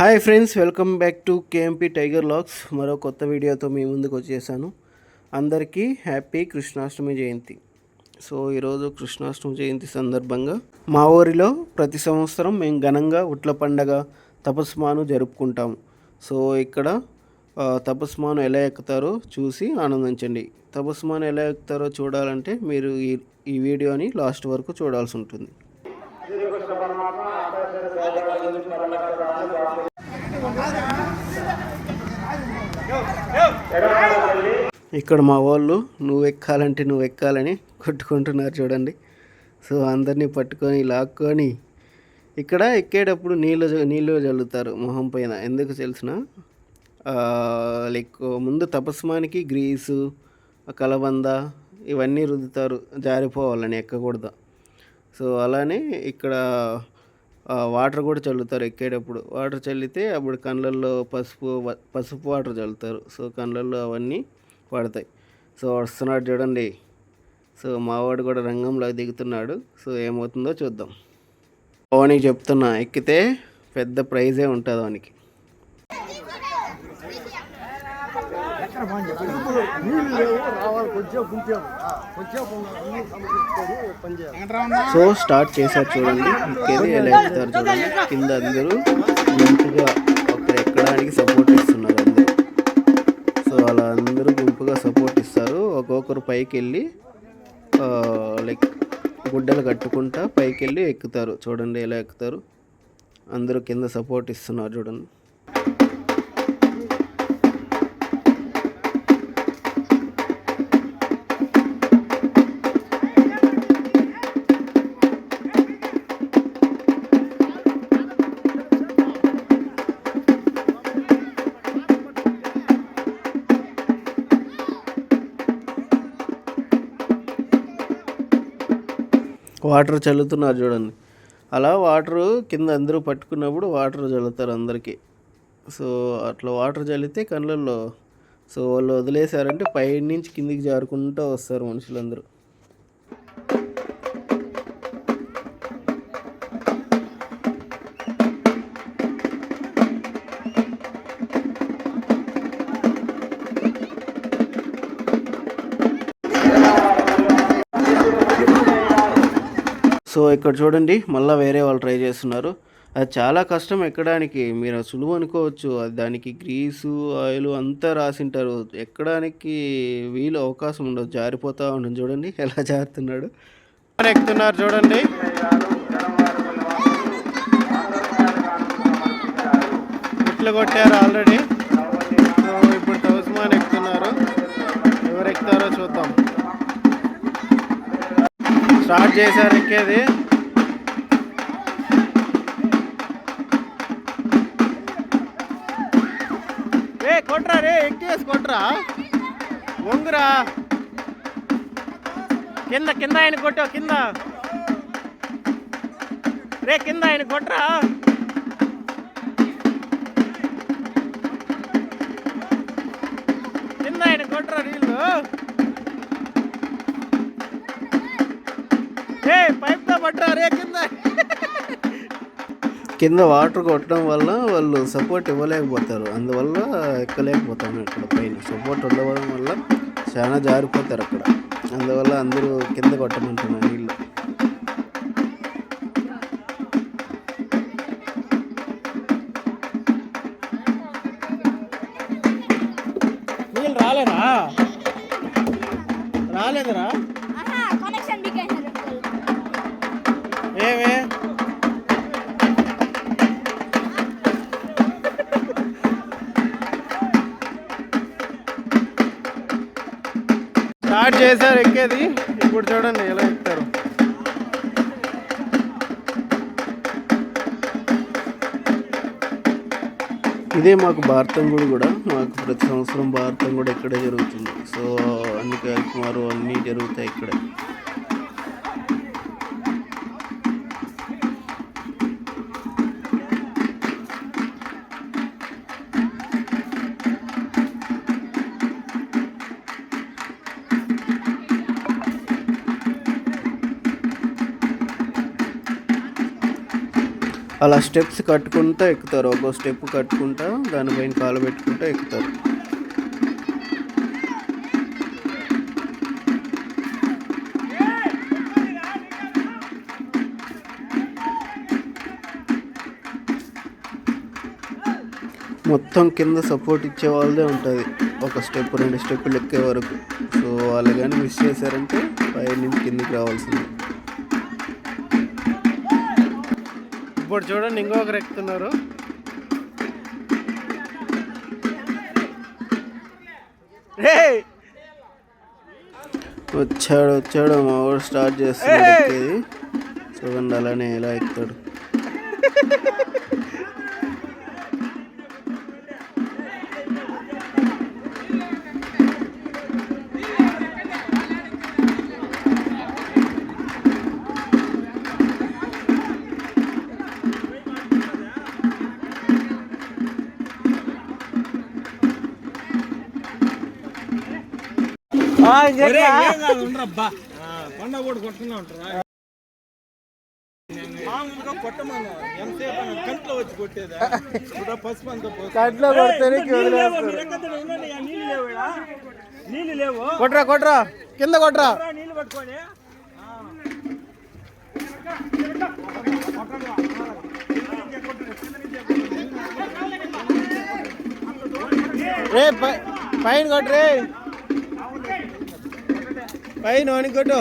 Hi friends welcome back to KMP tiger lakhs మరో కొత్త వీడియోతో మీ ముందుకు వచ్చేసాను. అందరికీ హ్యాపీ కృష్ణాష్టమి జయంతి. సో ఈరోజు కృష్ణాష్టమి జయంతి సందర్భంగా మా ఊరిలో ప్రతి సంవత్సరం మేము ఘనంగా ఉట్ల పండగ తపస్మాను జరుపుకుంటాము. సో ఇక్కడ తపస్మాను ఎలా ఎక్కుతారో చూసి ఆనందించండి. తపస్మాను ఎలా ఎక్కుతారో చూడాలంటే మీరు ఈ ఈ వీడియోని లాస్ట్ వరకు చూడాల్సి ఉంటుంది. ఇక్కడ మా వాళ్ళు నువ్వు ఎక్కాలంటే నువ్వు ఎక్కాలని కొట్టుకుంటున్నారు చూడండి. సో అందరినీ పట్టుకొని లాక్కొని ఇక్కడ ఎక్కేటప్పుడు నీళ్ళు నీళ్ళు చల్లుతారు మొహం పైన. ఎందుకు తెలిసిన? లైక్ ముందు తపస్మానికి గ్రీసు కలబంద ఇవన్నీ రుద్దుతారు జారిపోవాలని ఎక్కకూడదు. సో అలానే ఇక్కడ వాటర్ కూడా చల్లుతారు ఎక్కేటప్పుడు. వాటర్ చల్లితే అప్పుడు కళ్ళల్లో పసుపు పసుపు వాటర్ చల్లుతారు. సో కళ్ళల్లో అవన్నీ పడతాయి. సో వస్తున్నాడు చూడండి. సో మావాడు కూడా రంగంలో దిగుతున్నాడు. సో ఏమవుతుందో చూద్దాం. వానికి చెప్తున్నా. ఎక్కితే పెద్ద ప్రైజే ఉంటుంది వానికి. నీళ్ళు లేవు రావాలి కొంచెం కొంచెం అన్ని సమకూర్చుకొని పని చేయాలి సో స్టార్ట్ చేశారు చూడండి. ఎక్కేది ఎలా ఎక్కుతారు చూడండి. కింద అందరూ గుంపుగా ఒకరు ఎక్కడానికి సపోర్ట్ ఇస్తున్నారు అందరూ. సో అలా అందరూ గుంపుగా సపోర్ట్ ఇస్తారు. ఒక్కొక్కరు పైకి వెళ్ళి లైక్ గుడ్డలు కట్టుకుంటా పైకి వెళ్ళి ఎక్కుతారు. చూడండి ఎలా ఎక్కుతారు. అందరూ కింద సపోర్ట్ ఇస్తున్నారు చూడండి. వాటర్ చల్లుతున్నారు చూడండి. అలా వాటర్ కింద అందరూ పట్టుకున్నప్పుడు వాటర్ చల్లుతారు అందరికీ. సో అట్లా వాటర్ చల్లితే కళ్ళల్లో సో వాళ్ళు వదిలేశారంటే పై నుంచి కిందికి జారుకుంటూ వస్తారు మనుషులందరూ. సో ఇక్కడ చూడండి మళ్ళీ వేరే వాళ్ళు ట్రై చేస్తున్నారు. అది చాలా కష్టం ఎక్కడానికి. మీరు సులువు అనుకోవచ్చు. అది దానికి గ్రీసు ఆయిల్ అంతా రాసింటారు. ఎక్కడానికి వీలు అవకాశం ఉండదు. జారిపోతూ ఉంటుంది చూడండి ఎలా జారుతున్నాడు. ఎక్కుతున్నారు చూడండి. ఇట్లు కొట్టారు ఆల్రెడీ. ఇప్పుడు తౌస్మాన్ ఎక్కుతున్నారు. ఎవరు ఎక్కుతారో చూద్దాం. స్టార్ట్ చేశారు ఎక్కేది. రే కొట్రా రే ఎక్కేసి కొట్రా. వంగురా కింద కింద ఆయన కొట్టు కింద. రే కింద ఆయన కొట్రా. కింద ఆయన కొట్రా నీళ్ళు పైప్తో పట్టరా రే కింద. కింద వాటర్ కొట్టడం వల్ల వాళ్ళు సపోర్ట్ ఇవ్వలేకపోతారు. అందువల్ల ఎక్కలేకపోతాను ఇక్కడ పైన. సపోర్ట్ ఉండవడం వల్ల చాలా జారిపోతారు అక్కడ. అందువల్ల అందరూ కింద కొట్టమంటున్నారు. స్టార్ట్ చేశారు ఎక్కేది. ఇప్పుడు చూడండి ఎలా ఎక్కుతారు ఇదే మాకు భారతం గుడి కూడా. మాకు ప్రతి సంవత్సరం భారతం కూడా ఇక్కడే జరుగుతుంది. సో అన్ని కార్యక్రమాలు అన్నీ జరుగుతాయి ఇక్కడే. అలా స్టెప్స్ కట్టుకుంటూ ఎక్కుతారు. ఒక్కో స్టెప్ కట్టుకుంటా దానిపైన కాలు పెట్టుకుంటూ ఎక్కుతారు. మొత్తం కింద సపోర్ట్ ఇచ్చే వాళ్ళదే ఉంటుంది. ఒక స్టెప్ రెండు స్టెప్పులు ఎక్కే వరకు. సో వాళ్ళు కానీ మిస్ చేశారంటే పై నుంచి కిందికి రావాల్సింది. ఇప్పుడు చూడండి ఇంకొకరు ఎక్కుతున్నారు. వచ్చాడు వచ్చాడు. మా వాడు స్టార్ట్ చేస్తున్నాడు ఎక్కేది. చూడండి అలానే ఎలా ఎక్కుతాడు. కొండ కూడా కొట్టుకున్నా ఉంటారా మామూలుగా ఎంతసేపు కంట్లో వచ్చి కొట్టేదా? ఇప్పుడు పసుపు అంతా కంట్లో నీళ్ళు లేవు, కొట్రా కొట్రా. కింద కొట్రా. రా, నీళ్ళు పైన కొట్టు రే. పైన వానికి కొట్టు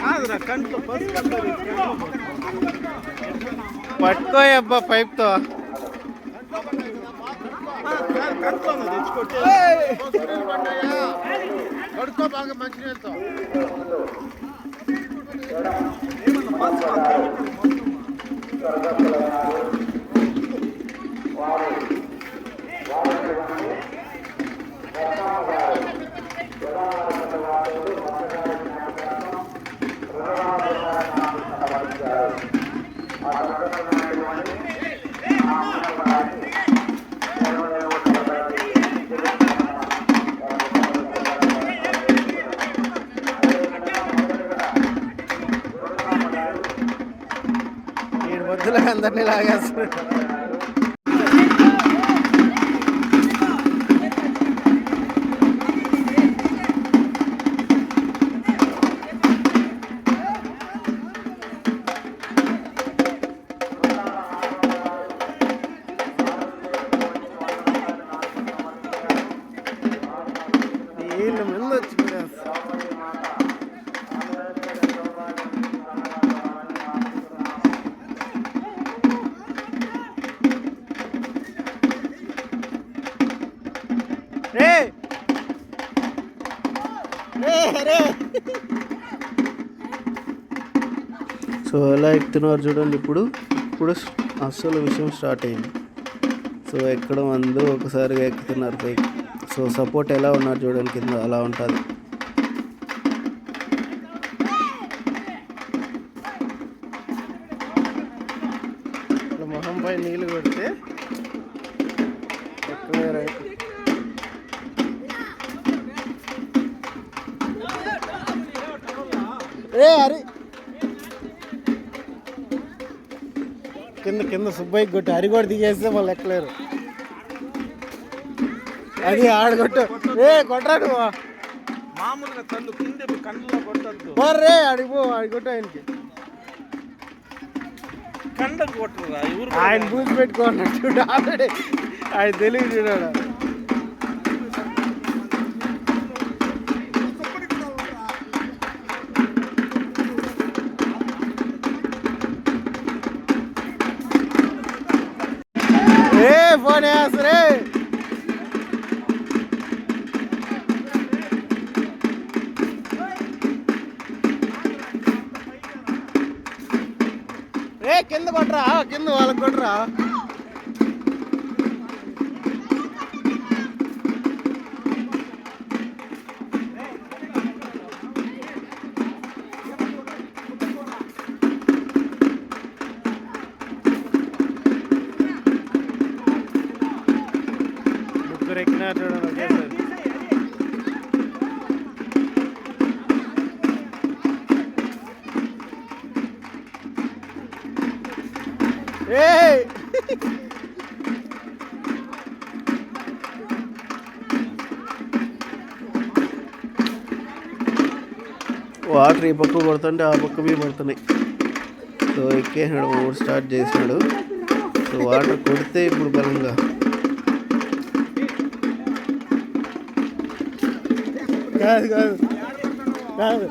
కాదురా కంట్లో పట్టుకో అబ్బా పైప్తో. పడుకో బాగా మంచి నీళ్ళతో నేను వద్దులే అందరినీ లాగేస్తాడు ఎలా ఎక్కుతున్నారు చూడండి ఇప్పుడు ఇప్పుడు అసలు విషయం స్టార్ట్ అయింది. సో ఎక్కడం అందరూ ఒకసారిగా ఎక్కుతున్నారు పైకి సో సపోర్ట్ ఎలా ఉన్నారు చూడండి కింద అలా ఉంటుంది. మొహంపై నీళ్ళు కొడితే ఏ అరే. కింద కింద సుబ్బయ్య కొట్టి కూడా దిగేస్తే వాళ్ళు ఎక్కలేరు. అది ఆడగొట్టు. ఏ కొట్టరా నువ్వు. మామూలుగా కళ్ళు కింద కంట్లో కొట్టద్దు. పోర్రే అడిగిపో అడిగొట్టు ఆయనకి. కండకు కొట్టరురా ఎవరు ఆయన బూసి పెట్టుకున్నాడు చూడు ఆల్రెడీ. ఆయన తెలివి చూడాడు. ఏ ఫోన్ ఏ కింద కొట్రా కింద వాళ్ళకి కొట్రా వాటర్ ఈ పక్క కొడుతుంటే ఆ పక్క మీద పడుతున్నాయి. సో ఎక్కేసినాడు మూడు స్టార్ట్ చేసినాడు. సో వాటర్ కొడితే ఇప్పుడు బలంగా. కాదు కాదు. కాదు.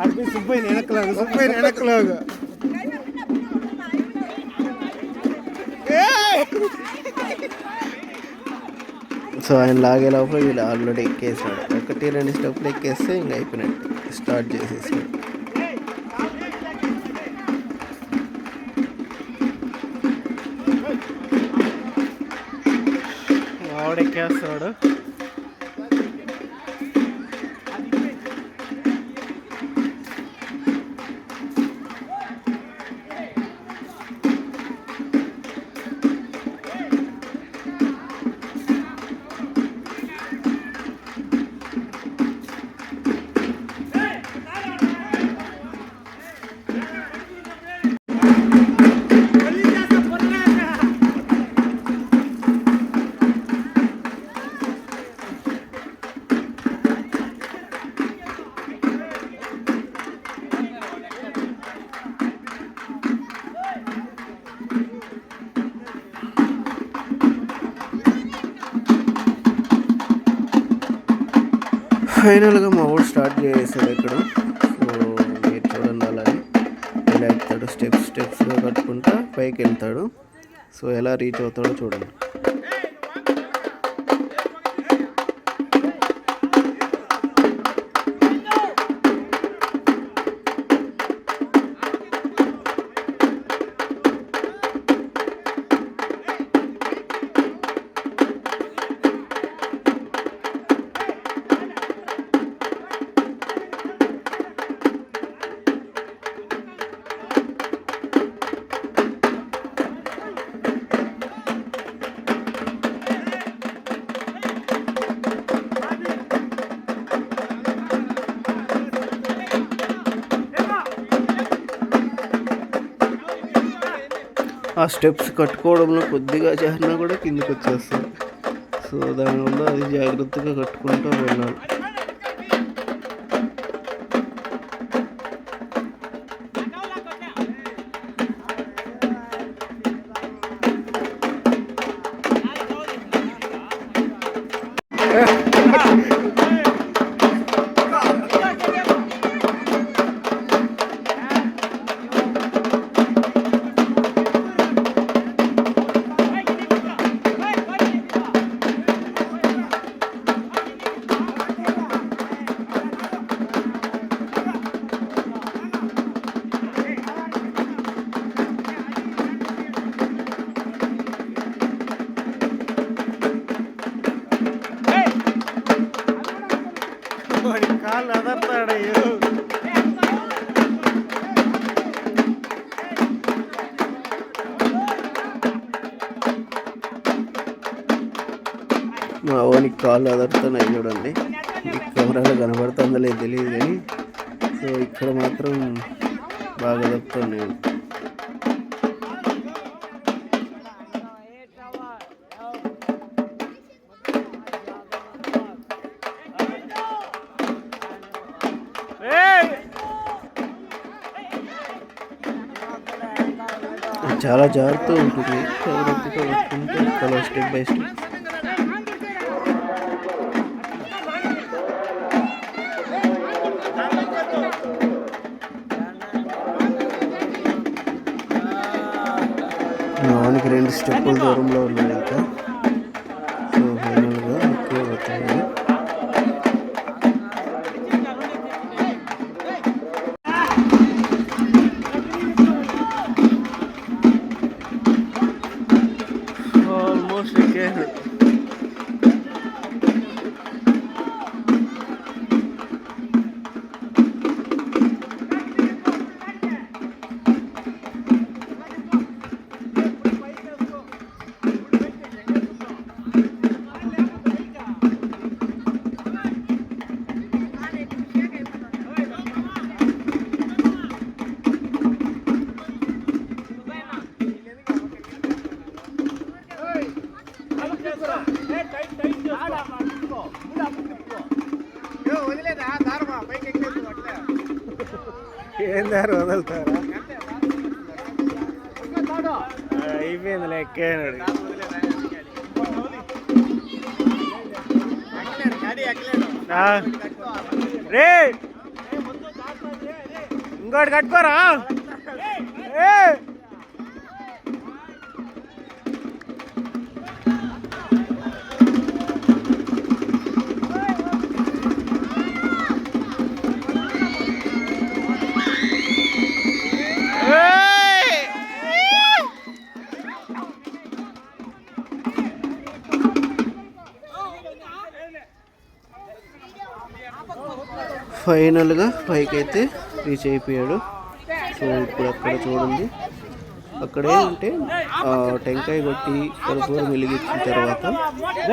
అడిపి సుబ్బయ్య వెనకలాగా సుబ్బయ్య వెనకలాగా సో ఆయన లాగే లోపల వీళ్ళు ఆల్రెడీ ఎక్కేసాడు. ఒకటి రెండు స్టెప్లు ఎక్కేస్తే ఇంకా అయిపోయినట్టు స్టార్ట్ చేసేసాడు. ఆవిడ ఎక్కేస్తున్నాడు ఫైనల్గా మా ఊడు స్టార్ట్ చేసాడు ఇక్కడ. సో మీరు చూడండి అలాగే. ఎలా ఎక్కుతాడు స్టెప్స్ స్టెప్స్గా కట్టుకుంటా పైకి వెళ్తాడు సో ఎలా రీచ్ అవుతాడో చూడండి. ఆ స్టెప్స్ కట్టుకోవడంలో కొద్దిగా చేరినా కూడా కిందకి వచ్చేస్తుంది సో దానివల్ల అది జాగ్రత్తగా కట్టుకుంటూ వెళ్ళాలి. మా ఓనికి కాళ్ళు అదరుతున్నాయి చూడండి. ఈ కెమెరాలో కనబడుతుందో లేదు తెలియదు కానీ సో ఇక్కడ మాత్రం బాగా అదరుతున్నాయి. చాలా జాగ్రత్త ఉంటుంది. జాగ్రత్తగా చాలా స్టెప్ బై స్టెప్. రెండు స్టెప్పుల దూరంలో ఉన్నాయి. వదిలేరు అయిపోయింది లెక్కేనాడు రే ఇంకోటి కట్టుకోరా? ఫైనల్గా పైకి అయితే రీచ్ అయిపోయాడు. సో ఇప్పుడు అక్కడ చూడండి. అక్కడ ఏంటంటే టెంకాయ కొట్టి కర్పూరం వెలిగించిన తర్వాత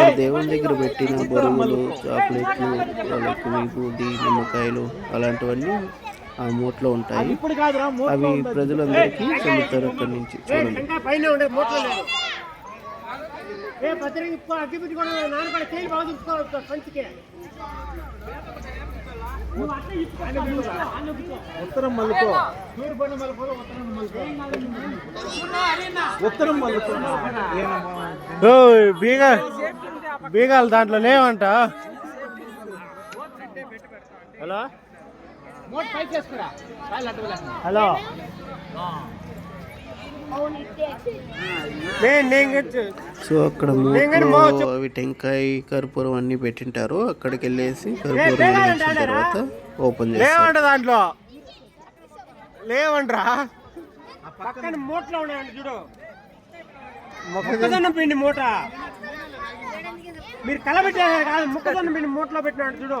ఆ దేవుని దగ్గర పెట్టిన బరువులు చాక్లెట్లు వాళ్ళకి బూది నిమ్మకాయలు అలాంటివన్నీ ఆ మూట్లో ఉంటాయి. అవి ప్రజలందరికీ చెందుతారు అక్కడి నుంచి. చూడండి. ఏ పత్రిక ఇప్పుకో అగ్గి పెట్టుకోవడం నాన్నపడి తేలి బాగా చూసుకోవాలి సంచికే ఉత్తరం మలుపు. ఉత్తరం మలుపు. బీగ బీగాలు దాంట్లో లేవంట. హలో? హలో? సో అక్కడ అవి టెంకాయ కర్పూరం అన్ని పెట్టింటారు. అక్కడికి వెళ్ళేసి కర్పూరం తర్వాత ఓపెన్ చేస్తారు. దాంట్లో. లేవంట్రా పక్కన మూటలో ఉన్నాయండి చూడు. మొక్కజొన్న పిండి మూట. మీరు కలబెట్టారు కాదు మొక్కజొన్న పిండి మూటలో పెట్టినాడు చూడు.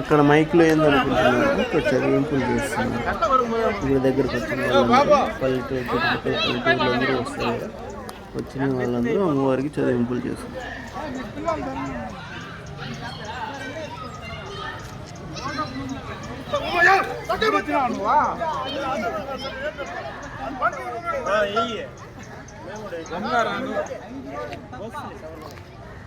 అక్కడ మైక్లో ఏందనుకుంటున్నారు ఇక్కడ చదివింపులు చేస్తున్నారు. ఇక్కడ దగ్గరకు వచ్చిన వాళ్ళందరూ పల్లెటూరు పల్లెటూరులో అందరూ వస్తారు. వచ్చిన వాళ్ళందరూ అమ్మవారికి చదివింపులు చేస్తున్నారు. మేము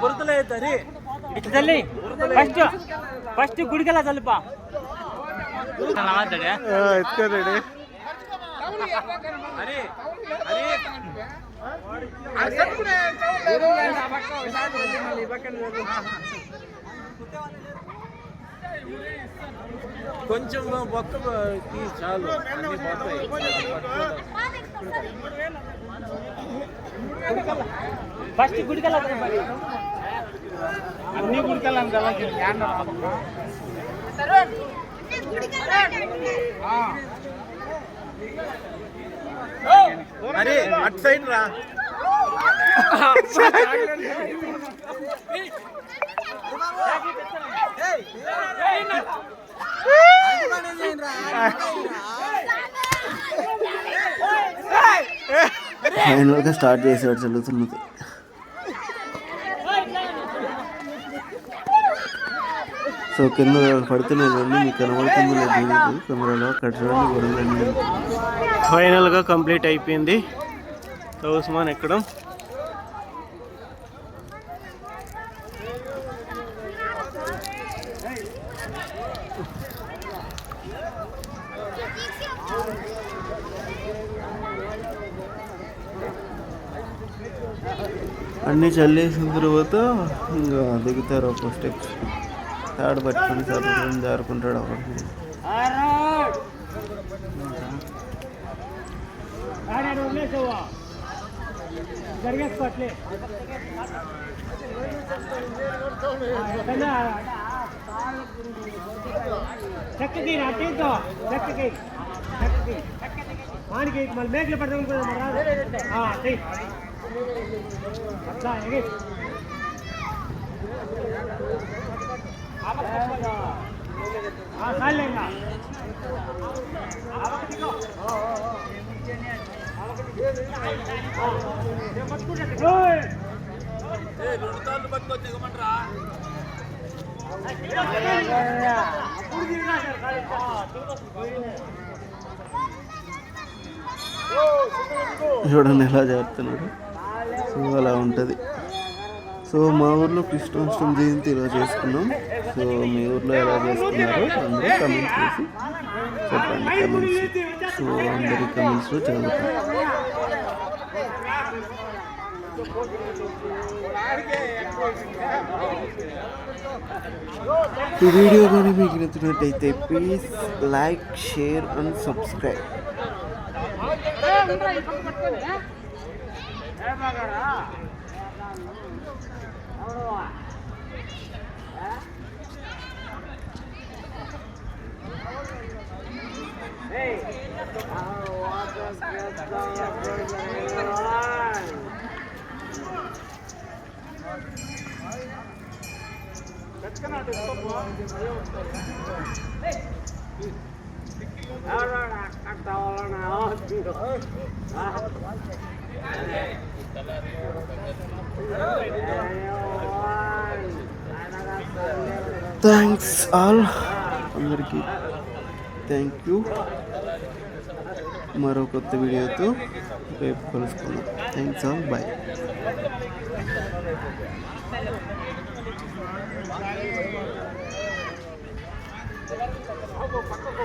అవుతుంది ఇట్లా తల్లి ఫస్ట్ ఫస్ట్ గుడికెళ్ళా తల్లిపా మాట్లాడే ఎత్తుకోండి అరే అరే కొంచెం బొక్క తీ చాలు. అన్ని పోతాయి. ఫస్ట్ గుడికెళ్ళా అన్ని గుడికెళ్ళాం కదా అరే అటు సైడ్ రా. ఫైనల్గా స్టార్ట్ చేసాడు చదువుతున్నది సో కింద పడుతున్నాయి మీకు కనబడుతుంది లేదు కెమెరాలో అక్కడ చూడండి ఫైనల్గా కంప్లీట్ అయిపోయింది. సో ఉస్మాన్ ఎక్కడం? అన్నీ చల్లేసిన తర్వాత ఇంకా దిగుతారు ఒక స్టెప్. తాడు పట్టుకొని సార్ జారుకుంటాడు ఒకటి ఆడాడు అట్టేద్దాం చెక్కకి చెక్కకి వానికి మళ్ళీ మేకలు పెడతాం కదా మరి రాదు. ఆ, చెయ్యి. చూడండి ఎలా చేస్తున్నాడు సో అలా ఉంటుంది. సో మా ఊర్లో కృష్ణాష్టమి జయంతి ఇలా చేసుకున్నాం. సో మీ ఊర్లో ఎలా చేసుకున్నారో అందరూ కమెంట్స్ చేసి చెప్పండి కమెంట్స్ సో అందరి కమెంట్స్లో చదువుతాం ఈ వీడియో కానీ మీకు నచ్చినట్టయితే please like share and subscribe Hey, our water gets down the line. పెట్టుకున్నాడు ఎవరు అక్కడ తవ్వాలన్నా థ్యాంక్స్ ఆల్ అందరికీ థ్యాంక్ యూ మరో కొత్త వీడియోతో రేపు కలుసుకుందాం. థ్యాంక్స్ ఆల్ బాయ్ పక్కకు